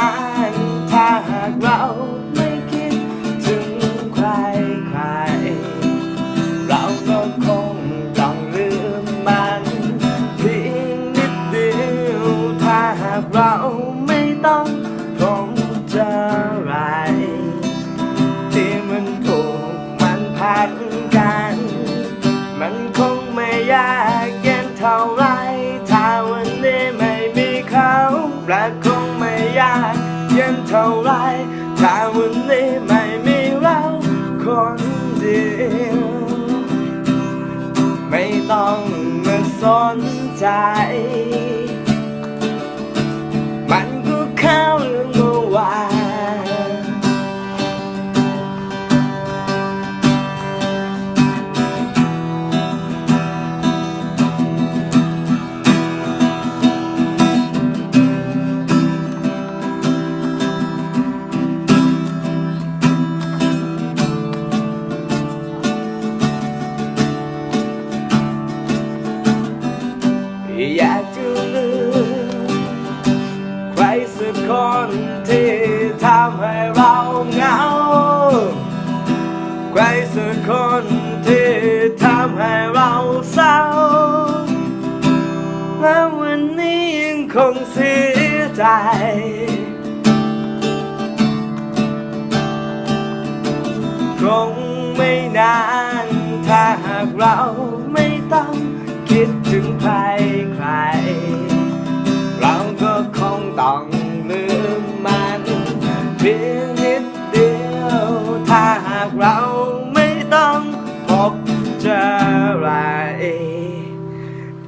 าน ถ้าหากเราไม่คิดถึงใครใคร เราก็คงต้องลืมมันเพียงนิดเดียว ถ้าหากเราไม่ต้องคงจะไร ที่มันผูกมันพันกัน มันคงไม่ยากเย็นเท่าไร ถ้าวันนี้ไม่มีเขาและคง ยากเย็นเท่าไรถ้าวันนี้ไม่มีเราคนเดียวไม่ต้องมาสนใจ อยากจะลืมใครสักคนที่ทำให้เราเหงา ใครสักคนที่ทำให้เราเศร้า และวันนี้ยังคงเสียใจคงไม่นานถ้าหากเราไม่ต้อง คิดถึงใครใคร เราก็คงต้องลืมมันเพียงนิดเดียว ถ้าหากเราไม่ต้องพบเจออะไร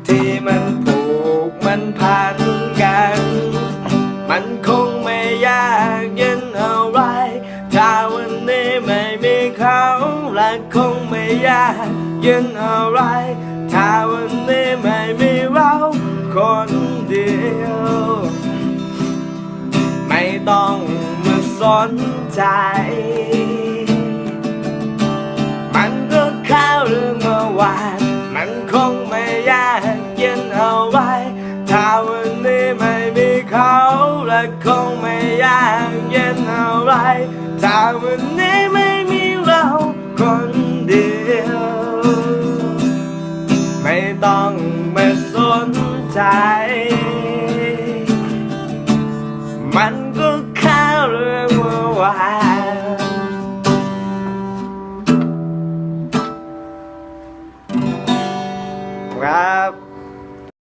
ที่มันผูกมันพันกัน มันคงไม่ยากเย็นอะไร ถ้าวันนี้ไม่มีเขาและคงไม่ยากเย็นอะไร ถ้าวันนี้ไม่มีเราคนเดียว ไม่ต้องมาสนใจ มันก็แค่เรื่องเมื่อวานมันคงไม่ยากเย็นเอาไว้ ถ้าวันนี้ไม่มีเขาและคงไม่ยากเย็นเอาไรถ้าวันนี้ไม่